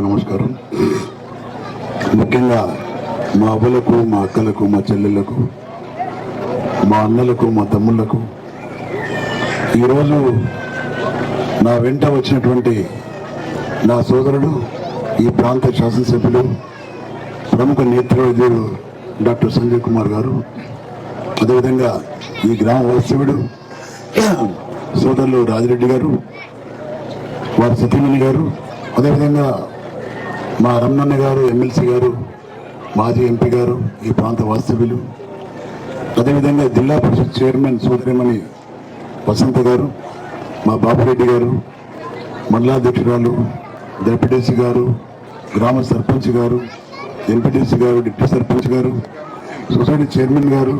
నమస్కారం. ముఖ్యంగా మా అవ్వలకు మా అక్కలకు మా చెల్లెళ్ళకు మా అన్నలకు మా తమ్ముళ్ళకు ఈరోజు నా వెంట వచ్చినటువంటి నా సోదరుడు ఈ ప్రాంత శాసనసభ్యులు ప్రముఖ నేత్ర వైద్యుడు డాక్టర్ సంజయ్ కుమార్ గారు అదేవిధంగా ఈ గ్రామ వాస్తవ్యుడు సోదరులు రాజిరెడ్డి గారు వారి సతీమణి గారు అదేవిధంగా మా రమణన్న గారు ఎమ్మెల్సీ గారు మాజీ ఎంపీ గారు ఈ ప్రాంత వాస్తవ్యులు అదేవిధంగా జిల్లా పరిషత్ చైర్మన్ సోదరిమణి వసంత గారు మా బాపురెడ్డి గారు మండలాధ్యక్షురాలు డెప్యూటీసీ గారు గ్రామ సర్పంచ్ గారు ఎంపీటీసీ గారు డిప్యూటీ సర్పంచ్ గారు సొసైటీ చైర్మన్ గారు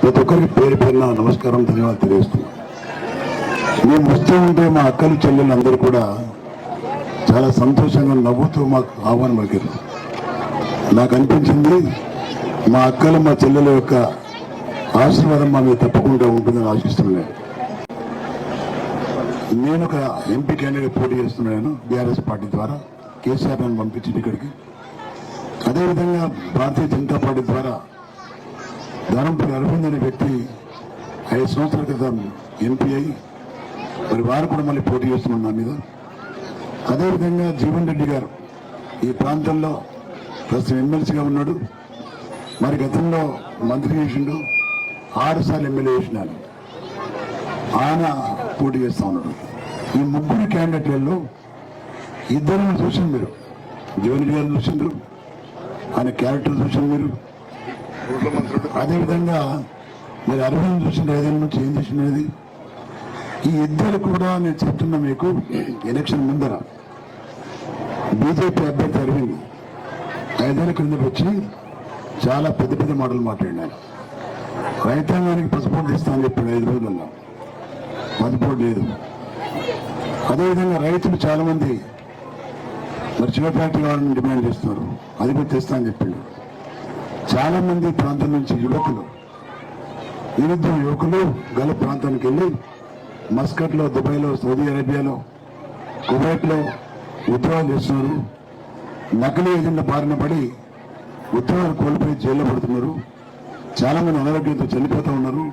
ప్రతి ఒక్కరికి పేరు పేరున నమస్కారం ధన్యవాదాలు తెలియజేస్తున్నాను మేము వస్తూ ఉంటే మా అక్కలు చెల్లెలు అందరూ కూడా చాలా సంతోషంగా నవ్వుతూ మాకు ఆహ్వానం పలికారు. నాకు అనిపించింది మా అక్కలు మా చెల్లెల యొక్క ఆశీర్వాదం మా మీద తప్పకుండా ఉంటుందని ఆశిస్తున్నాను. నేను ఒక ఎంపీ క్యాండిడేట్ పోటీ చేస్తున్నాను బీఆర్ఎస్ పార్టీ ద్వారా కేసీఆర్ నన్ను పంపించింది ఇక్కడికి. అదేవిధంగా భారతీయ జనతా పార్టీ ద్వారా ధరంపూడి అరవింద్ అనే వ్యక్తి ఐదు సంవత్సరాల క్రితం ఎంపీ అయి మరి వారు కూడా మళ్ళీ పోటీ చేస్తున్నారు నా మీద. అదేవిధంగా జీవన్ రెడ్డి గారు ఈ ప్రాంతంలో ప్రస్తుతం ఎమ్మెల్సీగా ఉన్నాడు. మరి గతంలో మంత్రి చేసిండు. ఆరు సార్లు ఎమ్మెల్యే చేసినాను ఆయన పోటీ చేస్తా ఉన్నాడు. ఈ ముగ్గురు క్యాండిడేట్లలో ఇద్దరిని చూసింది మీరు. జీవన్ రెడ్డి గారిని చూసిండ్రు. ఆయన క్యారెక్టర్ చూసింది మీరు. అదేవిధంగా మీరు అరవింద్ చూసిన ఏదైనా నుంచి ఏం చేసినది ఈ ఇద్దరు కూడా నేను చెప్తున్నా మీకు ఎలక్షన్ ముందర. బీజేపీ అభ్యర్థి అరవింద్ ఐదేళ్ళ క్రిందకు వచ్చి చాలా పెద్ద పెద్ద మాటలు మాట్లాడినారు. రైతాంగానికి పసుపోటు ఇస్తామని చెప్పాడు ఐదు రోజులలో పసుపోటు లేదు. అదేవిధంగా రైతులు చాలామంది మరి చిన్న ఫ్యాక్టరీ కావాలని డిమాండ్ చేస్తున్నారు. అది కూడా తెస్తా అని చెప్పిండు. చాలామంది ప్రాంతం నుంచి యువకులు నిరుద్యోగ యువకులు గల ప్రాంతానికి వెళ్ళి మస్కట్లో దుబాయ్లో సౌదీ అరేబియాలో కువైట్లో ఉద్యోగాలు చేస్తున్నారు. నకిలీ ఏజెంట్ల బారిన పడి ఉద్యోగాలు కోల్పోయి జైల్లో పడుతున్నారు. చాలా మంది అనారోగ్యంతో చనిపోతూ ఉన్నారు.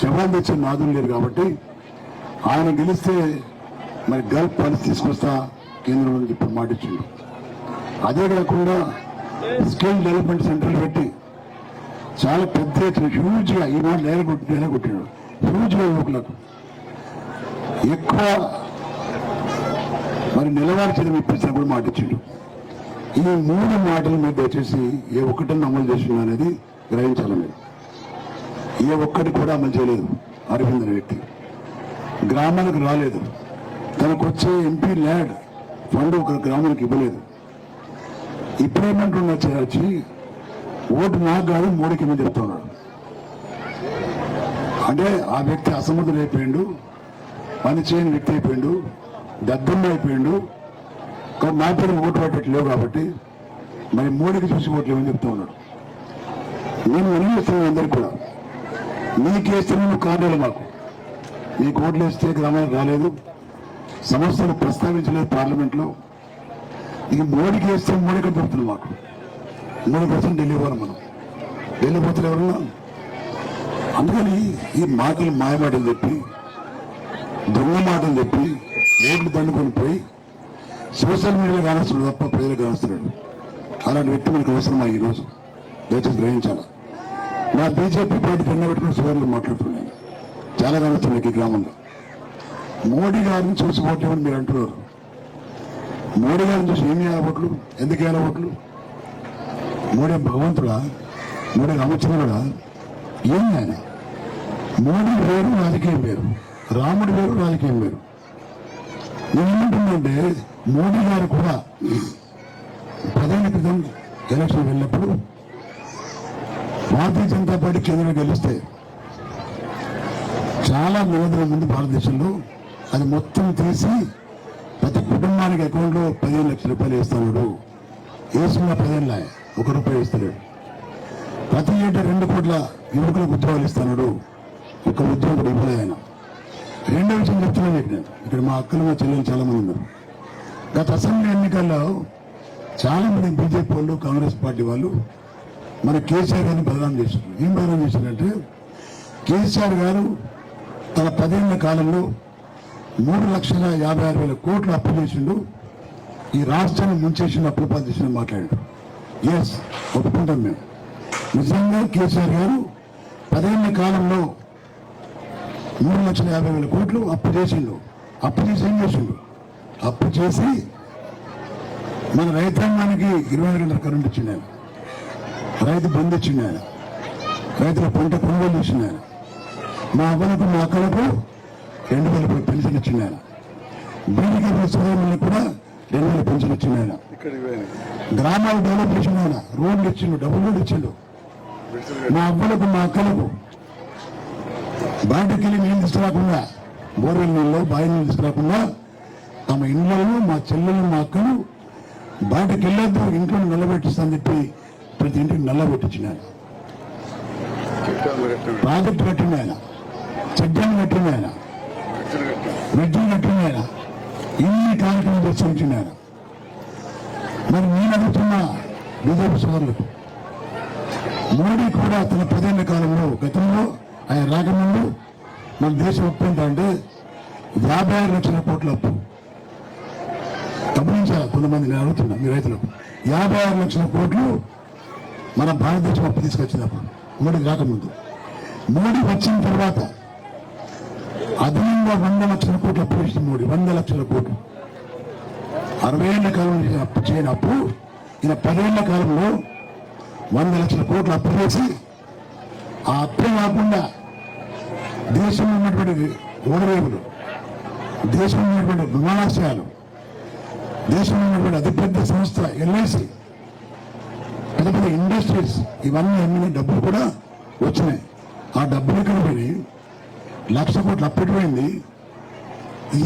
శవాలు తెచ్చే నాదులు లేరు కాబట్టి ఆయన గెలిస్తే మరి గల్ఫ్ పాలసీ తీసుకొస్తా కేంద్రం అని చెప్పి మాట ఇచ్చిండు. అదే కాకుండా స్కిల్ డెవలప్మెంట్ సెంటర్లు పెట్టి చాలా పెద్ద హ్యూజ్గా ఈ మాట నేల కొట్టి నేల కొట్టినాడు హ్యూజ్గా యువకులకు ఎక్కువ మరి నిలవార్చిన ఇప్పించిన కూడా మాట ఇచ్చిండు. ఈ మూడు మాటలు మీరు దయచేసి ఏ ఒక్కటిని అమలు చేసిండు అనేది గ్రహించాలి మీరు. ఏ ఒక్కటి కూడా అమలు చేయలేదు అరవింద్ అనే వ్యక్తి గ్రామాలకు రాలేదు. తనకు వచ్చే ఎంపీ ల్యాడ్ ఫండ్ ఒక గ్రామానికి ఇవ్వలేదు. ఇప్పుడేమంటున్నా వచ్చి ఓటు నాకు కాదు మూడుకి మీద చెప్తున్నాడు. అంటే ఆ వ్యక్తి అసమర్థుడు అయిపోయిండు పని చేయని వ్యక్తి అయిపోయిండు దద్దమ్మ అయిపోయిండు. కానీ నా పేరు ఓటు కాబట్టి మరి మోడీకి చూసి ఓట్లు ఏమని చెప్తా ఉన్నాడు. నేను వినిపిస్తున్నాను అందరికి కూడా. నీకేస్తున్న నువ్వు కారణాలు మాకు. నీకు ఓట్లు వేస్తే గ్రామానికి రాలేదు. సమస్యలు ప్రస్తావించలేదు పార్లమెంట్లో. ఇక మోడీకి వేస్తే మోడీకి దొరుకుతుంది మాకు. మూడు పర్సెంట్ ఢిల్లీ పోవాలి మనం. ఢిల్లీ పోతే ఎవరన్నా? అందుకని ఈ మాటలు మాయమాటలు చెప్పి దొంగ మాటలు చెప్పి ఏళ్ళు దండుకొని పోయి సోషల్ మీడియాలో కానొస్తున్నాడు తప్ప ప్రజలకు కానొస్తున్నాడు. అలాంటి వ్యక్తి మనకు అవసరమా ఈరోజు? దయచేసి గ్రహించాల? నా బీజేపీ పార్టీ కన్నా పెట్టుకుని సోదరులు మాట్లాడుతున్నాను చాలా కానొస్తున్నాయి ఈ గ్రామంలో. మోడీ గారిని చూసి ఓట్లేమని మీరు అంటున్నారు. మోడీ గారిని చూసి ఏమి ఓట్లు? ఎందుకు వేయాలి ఓట్లు? మోడీ భగవంతుడా? మోడీ రామచంద్రుడా? ఏం ఆయన మోడీ వేరు రాజకీయం వేరు. రాముడి వేరు రాజకీయం వేరు. ఏమంటుందంటే మోడీ గారు కూడా పదేళ్ళ క్రితం ఎలక్షన్ వెళ్ళినప్పుడు భారతీయ జనతా పార్టీ కేంద్రం గెలిస్తే చాలా నిబంధనలు ఉంది భారతదేశంలో అది మొత్తం తీసి ప్రతి కుటుంబానికి అకౌంట్లో పదిహేను లక్షల రూపాయలు వేస్తున్నాడు. వేసుకున్న పదిహేను ఒక రూపాయి వేస్తున్నాడు ప్రతి ఏటా రెండు కోట్ల యువకులకు ఉద్యోగాలు ఇస్తున్నాడు. ఒక ఉద్యోగుడు ఇవ్వలేదు ఆయన. రెండో విషయం చెప్తున్నాను మీకు నేను. ఇక్కడ మా అక్కలు మా చెల్లెలు చాలా మంది ఉన్నారు. గత అసెంబ్లీ ఎన్నికల్లో చాలా మంది బీజేపీ వాళ్ళు కాంగ్రెస్ పార్టీ వాళ్ళు మన కేసీఆర్ గారిని బదనాం చేశారు. ఏం బదనాం చేశారంటే కేసీఆర్ గారు తన పదేళ్ళ కాలంలో మూడు లక్షల యాభై ఆరు వేల కోట్లు అప్పు చేసిండు. ఈ రాష్ట్రాన్ని ముంచేసిన అప్పులు పాలు మాట్లాడాడు ఎస్ ఒప్పుకుంటాం మేము. నిజంగా కేసీఆర్ గారు పదేళ్ళ కాలంలో మూడు లక్షల యాభై వేల కోట్లు అప్పు చేసిండు. అప్పు చేసి ఏం చేసిండు? అప్పు చేసి మన రైతాంగానికి ఇరవై నాలుగు గంటల కరెంట్ ఇచ్చిండు ఆయన. రైతు బంధు ఇచ్చిండు ఆయన. రైతుల పంట కొనుగోలు ఇచ్చిండు ఆయన. మా అవ్వలకు మా అక్కలకు రెండు వేల రూపాయలు పెన్షన్ ఇచ్చిండు ఆయన. బీడికి సోదరులకు కూడా రెండు వేల పెన్షన్ ఇచ్చిండు ఆయన. గ్రామాలు డెవలప్ చేసిండు ఆయన. రోడ్లు ఇచ్చిండు డబ్బులు కూడా ఇచ్చిండు. మా అవ్వలకు మా అక్కలకు బయటకు వెళ్ళి నీళ్ళు తీసుకురాకుండా బోర్వెల్ నీళ్ళు బావి నీళ్ళు తీసుకురాకుండా తమ ఇండ్లను మా చెల్లెలు మా అక్కలు బయటకు వెళ్ళొద్దు ఇంట్లో నిలబెట్టిస్తానని చెప్పి ప్రతి ఇంటికి నల్లబెట్టించిన ఆయన ప్రాజెక్టు కట్టింది ఆయన చెడ్డలు కట్టింది ఆయన వెడ్డలు కట్టింది ఆయన ఇన్ని కార్యక్రమాలు ప్రోత్సహించింది ఆయన మరి నేను అడుగుతున్న బీజేపీ సోదరులకు మోడీ కూడా తన పదేళ్ళ కాలంలో గతంలో ఆయన రాకముందు మన దేశం అప్పు ఎంత అంటే యాభై ఆరు లక్షల కోట్ల అప్పు. గమనించాలి కొంతమంది నేను అడుగుతున్నా మీ రైతులకు. యాభై ఆరు లక్షల కోట్లు మన భారతదేశం అప్పు తీసుకొచ్చింది అప్పుడు. మోడీ రాకముందు మోడీ వచ్చిన తర్వాత అదనంగా వంద లక్షల కోట్లు అప్పు చేసింది మోడీ. వంద లక్షల కోట్లు. అరవై ఏళ్ళ కాలంలో అప్పు చేయని అప్పు ఈయన పదేళ్ళ కాలంలో వంద లక్షల కోట్లు అప్పు చేసి ఆ అప్పే కాకుండా దేశంలో ఉన్నటువంటి ఓడరేవులు దేశంలో ఉన్నటువంటి విమానాశ్రయాలు దేశంలో ఉన్నటువంటి అతిపెద్ద సంస్థ ఎల్ఐసి పెద్ద పెద్ద ఇండస్ట్రీస్ ఇవన్నీ అమ్మిన డబ్బులు కూడా వచ్చినాయి. ఆ డబ్బులు ఎక్కడ పోయి లక్ష కోట్లు అప్పటిపోయింది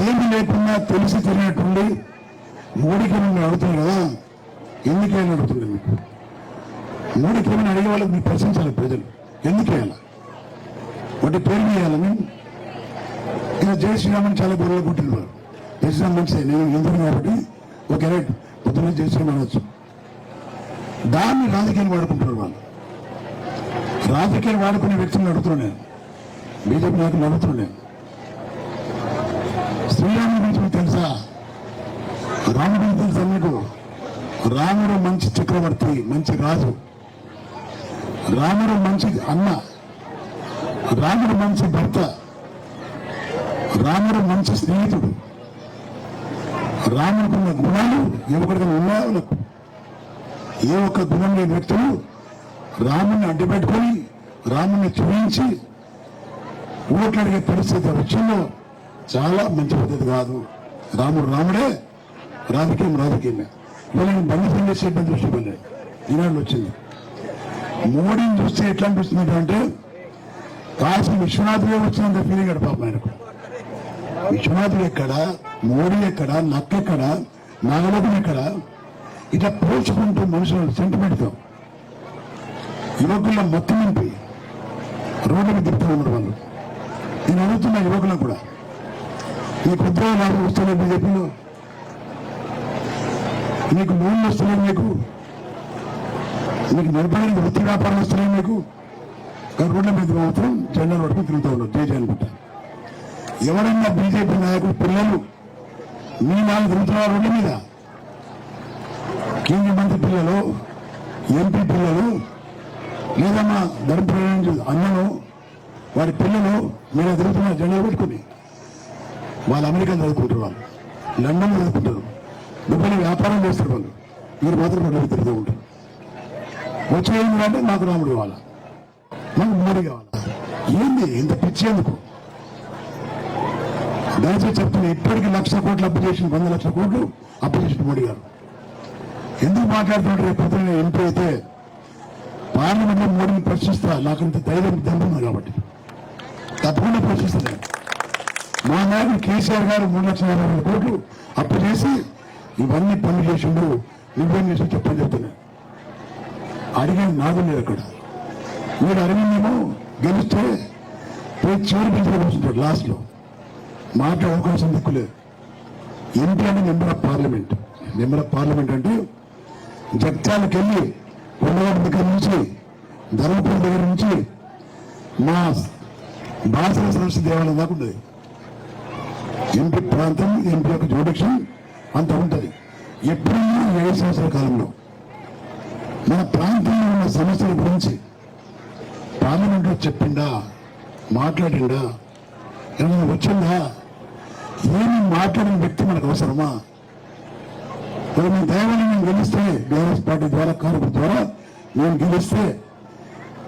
ఏమి లేకుండా తెలిసి తెలియనట్టుండి మోడీకి మిమ్మల్ని అడుగుతున్నాను కదా ఎందుకేమని అడుగుతుంది మీకు మోడీకి ఏమైనా అడిగే వాళ్ళకి మీరు ప్రశ్నించాలి ప్రజలు ఎందుకు వాటి పేరు వేయాలని ఇలా జై శ్రీరామని చాలా గొడవలు పుట్టినవారు జై శ్రీరామ్ మంచిదే నేను ఎందుకు కాబట్టి ఒక రైట్. పొద్దున్న జై శ్రీరామ్ అనొచ్చు. దాన్ని రాజకీయం వాడుకుంటున్నారు వాళ్ళు. రాజకీయం వాడుకునే వ్యక్తులను అడుగుతున్నాను నేను. బీజేపీ నాయకులు అడుగుతున్నాను నేను. శ్రీరాముడి గురించి మీకు తెలుసా? రాముడి తెలుసా మీకు? రాముడు మంచి చక్రవర్తి మంచి రాజు. రాముడు మంచి అన్న. రాముడు మంచి భర్త. రాముడు మంచి స్నేహితుడు. రాముడికున్న గుణాలు ఎవరికైనా ఉన్నాయో వాళ్ళకు ఏ ఒక్క గుణం లేని వ్యక్తులు రాముని అడ్డుపెట్టుకొని రాముని చూపించి ఓట్లు అడిగే పరిస్థితి వచ్చిందో చాలా మంచి పద్ధతి కాదు. రాముడు రాముడే రాజకీయం రాజకీయమే. వీళ్ళని బండి సందేశం దృష్టి వెళ్ళాడు ఈనాడు వచ్చింది. మోడీని చూస్తే ఎట్లా అనిపిస్తుంది అంటే కాశీ విశ్వనాథుడే వచ్చినంత ఫీలింగ్ అడు పాపం ఆయనకు. విశ్వనాథుడు ఎక్కడ? మోడీ ఎక్కడ? నక్కెక్కడ నాగలోకం ఎక్కడ? ఇట్లా పోల్చుకుంటూ మనుషులు సెంటిమెంట్తో యువకుల మొత్తం నింపి రోడ్డు మీద తిప్పుతూ ఉన్నారు వాళ్ళు. నేను అడుగుతున్న యువకులను కూడా. నీకు ఉద్యోగ లాభం వస్తున్నాయి బీజేపీలో నీకు లోన్లు వస్తున్నాయి మీకు నీకు నిలబడిన వృత్తి వ్యాపారం వస్తున్నాయి మీకు రోడ్ల మీద మాత్రం జెండా పట్టుకుని తిరుగుతూ ఉన్నారు జై జై అనుకుంటా ఎవరన్నా బీజేపీ నాయకుడు పిల్లలు మీ నాలుగు తిరుగుతున్నారు రోడ్ల మీద? కేంద్ర మంత్రి పిల్లలు ఎంపీ పిల్లలు లేదా మా ధర్మపురం అన్నను వారి పిల్లలు మీరు తిరుగుతున్న జెండా పెట్టుకుని. వాళ్ళు అమెరికా చదువుకుంటారు వాళ్ళు. లండన్ చదువుకుంటారు. దుబాయ్ వ్యాపారం చేస్తారు వాళ్ళు. మీరు మాత్రం రోడ్ల మీద తిరుగుతూ ఉంటారు. వచ్చి ఏంటంటే మాకు రాముడు వాళ్ళ మాకు మోడీ కావాలా. ఏంది? ఇంత పిచ్చి ఎందుకు? దయచేసి చెప్తున్నా ఇప్పటికి లక్ష కోట్లు అప్పు చేసిన వంద లక్షల కోట్లు అప్పు చేసిన మోడీ గారు. ఎందుకు మాట్లాడుతున్నాడు రేపు పొద్దున్న ఎంపీ అయితే? పార్లమెంట్లో మోడీని ప్రశ్నిస్తా. నాకంత ధైర్యం దమ్ముంది కాబట్టి. తప్పకుండా ప్రశ్నిస్తాను. మా నాయకుడు కేసీఆర్ గారు మూడు లక్షల యాభై వేల కోట్లు అప్పు చేసి ఇవన్నీ పనులు చేసిండు. నువ్వేం చేసి చెప్పని చెప్తున్నా. అడిగే నాదు లేదు అక్కడ. మీరు అరవిందేమో గెలిస్తే పోయి చివరి పెంచుకు కూర్చుంటాడు లాస్ట్లో మాట్లాడే అవకాశం దిక్కులేదు. ఎంపీ అంటే member of parliament. Member of parliament అంటే జగ్త్యాలకు వెళ్ళి కొండగట్ట దగ్గర నుంచి ధర్మపురం దగ్గర నుంచి మా బాసర సరస్సు దేవాలయం దాకా ఉంటుంది ఎంపీ ప్రాంతం ఎంపీ యొక్క జ్యూడిక్షన్ అంత ఉంటుంది. ఎప్పుడైనా ఏడు సంవత్సరాల కాలంలో మన ప్రాంతంలో ఉన్న సమస్యల గురించి పార్లమెంట్లో చెప్పిండా మాట్లాడిండా ఏమైనా వచ్చిందా? ఏమి మాట్లాడిన వ్యక్తి మనకు అవసరమా? మరి మీ దయవల్ల నేను గెలిస్తే బీఆర్ఎస్ పార్టీ ద్వారా కారు ద్వారా నేను గెలిస్తే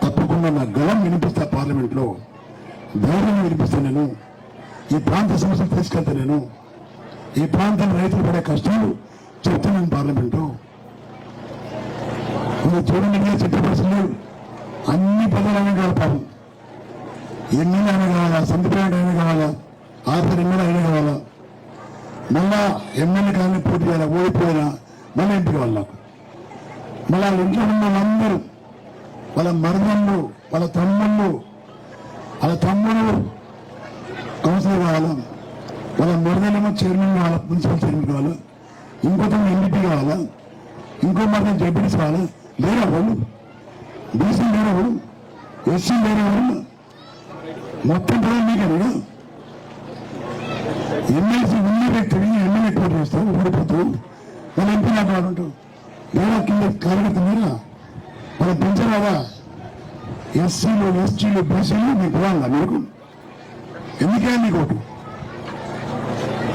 తప్పకుండా నా గలం వినిపిస్తా పార్లమెంట్లో. ధైర్యం వినిపిస్తా నేను. ఈ ప్రాంత సమస్యలు తీసుకెళ్తా నేను. ఈ ప్రాంతం రైతులు పడే కష్టాలు చెప్తున్నాను పార్లమెంటు మీరు చూడండి ఇంకా చిట్టపరిచయం అన్ని పదాలనే కావాలి పాపం ఎమ్మెల్యే అయినా కావాలా? సంతపేట అయినా కావాలా? ఆఫర్ ఎమ్మెల్యే అయినా కావాలా? మళ్ళా ఎమ్మెల్యే కానీ పోటీ చేయాలా? ఓడిపోయినా మళ్ళీ ఎంపీ కావాలి నాకు మళ్ళీ వాళ్ళ ఇంట్లో ఉన్న వాళ్ళందరూ వాళ్ళ మరదళ్ళు వాళ్ళ తమ్ముళ్ళు వాళ్ళ తమ్ముడు కౌన్సిలర్ కావాలా. వాళ్ళ మరదలేమో చైర్మన్ కావాలా మున్సిపల్ చైర్మన్ కావాలా. ఇంకో తమ్ముడు ఎంపీ కావాలా. ఇంకో మరదలు జడ్పీటీస్ కావాలా. లేరా వాళ్ళు? బీసీ లేరా ఎస్సీ లేరా మొత్తం కూడా మీకే నేను ఎమ్మెల్సీ ఉన్న వ్యక్తిని ఎమ్మెల్యే పోటీ చేస్తాం ఓడిపోతావు మన ఎంపీ నాకు వాడుంటాం లేదా కింద కార్యకర్త మీరా వాళ్ళ పెంచరాదా ఎస్సీలు ఎస్టీలు బీసీలు మీకు వాళ్ళ మీకు? ఎందుకే నీకు ఒకటి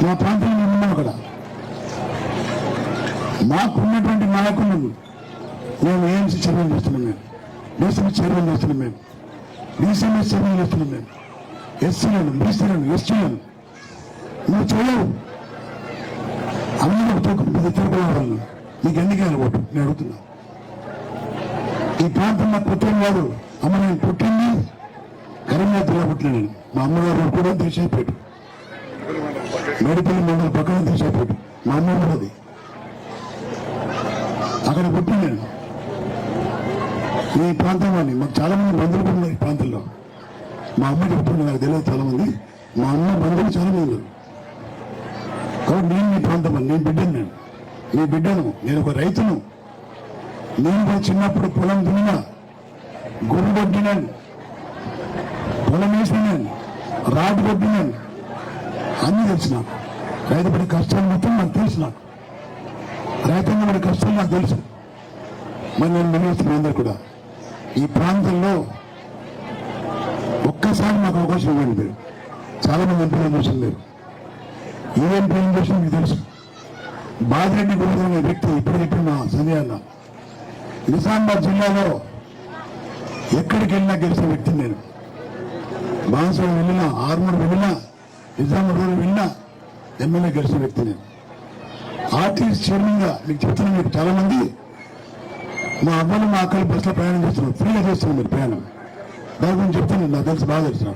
మా ప్రాంతంలో మేము ఉన్నాం అక్కడ మాకున్నటువంటి నాయకులు మేము ఏఎంసీ చర్యలు చేస్తున్నాం మేము. డీసీఎంసీ చర్యలు చేస్తున్నాం మేము డీసీఎంఎస్ చర్యలు చేస్తున్నాం మేము ఎస్సీలను బీసీలను ఎస్టీలను నువ్వు చేయవు అందరూ తెలుగు వాళ్ళు నీకు ఎందుకు ఓటు నేను అడుగుతున్నా ఈ ప్రాంతం నాకు పుట్టిన వాడు అమ్మ నేను పుట్టింది కరీంనగర్ జిల్లా పుట్టిన నేను మా అమ్మగారు కూడా తీసేపేట మెడిపల్లి మండలం పక్కన తీసేపేట మా అమ్మ ఉన్నది అక్కడ పుట్టిన నేను ఈ ప్రాంతం అని మాకు చాలా మంది బంధువులు కూడా ఉన్నారు ఈ ప్రాంతంలో. మా అమ్మ చెప్తుంది నాకు తెలియదు చాలా మంది. మా అమ్మ బంధువులు చాలా మంది ఉన్నారు. కాబట్టి నేను నీ ప్రాంతం అని నేను బిడ్డను నేను. నీ బిడ్డను నేను ఒక రైతును. నేను కూడా చిన్నప్పుడు పొలం దున్నా గురు కొట్టినాను పొలం వేసినాను రాడు కొట్టినాను అన్ని తెలుసు నాకు. రైతు పడే కష్టాలు మొత్తం నాకు తెలుసు నాకు. రైతాంగం పడే కష్టాలు నాకు తెలుసు. మరి నేను నిర్వహిస్తున్న అందరు కూడా ఈ ప్రాంతంలో ఒక్కసారి మాకు అవకాశం ఇవ్వండి. మీరు చాలామంది ఎంపీలు చూసిన మీరు ఏ ఎంపీలు చూసిన మీకు తెలుసు. బాదిరెడ్డి గురువు అనే వ్యక్తి ఇప్పుడు చెప్పిన సమయాన్న నిజామాబాద్ జిల్లాలో ఎక్కడికి వెళ్ళినా గెలిచిన వ్యక్తి నేను. బాన్సవాడ వెళ్ళినా ఆర్మూర్ వెళ్ళినా నిజామాబాద్ వెళ్ళినా ఎమ్మెల్యే గెలిచిన వ్యక్తి నేను. ఆర్టీసీ చైర్మన్గా మీకు చెప్తున్నా మీకు చాలామంది మా అమ్మలు మా అక్కలు బస్సులో ప్రయాణం చేస్తున్నారు. ఫ్రీగా చేస్తున్నారు మీరు ప్రయాణం. దాని గురించి చెప్తాను నాకు తెలుసు బాగా తెలుసు.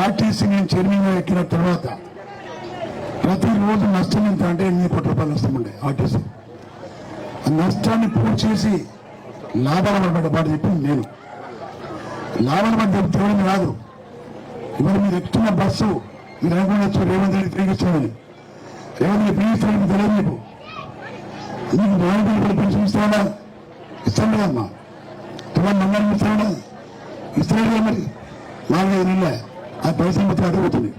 ఆర్టీసీ నేను చైర్మన్గా ఎక్కిన తర్వాత ప్రతిరోజు నష్టం ఎంత అంటే ఎనిమిది కోట్ల రూపాయలు నష్టం ఉండే ఆర్టీసీ. ఆ నష్టాన్ని పూర్తి చేసి లాభాల పడ్డ పాట చెప్పింది నేను. లాభాల పడ్డ తెలియని కాదు ఇవాళ మీరు ఎక్కుతున్న బస్సు మీరు అనుకోవచ్చు రేవంత్ రెడ్డి తిరిగిస్తామని రేవంత్ రెడ్డి ఫ్రీ తెలియదు మీకు. నీకు నాయకులు పెన్షన్ ఇస్తాడా ఇస్తాడు కదమ్మా తులం మంగళం ఇస్తాడా ఇస్తాడు కదా మరి నాలుగైదు నెలలే ఆ పైసలు మొత్తం అడుగుతుంది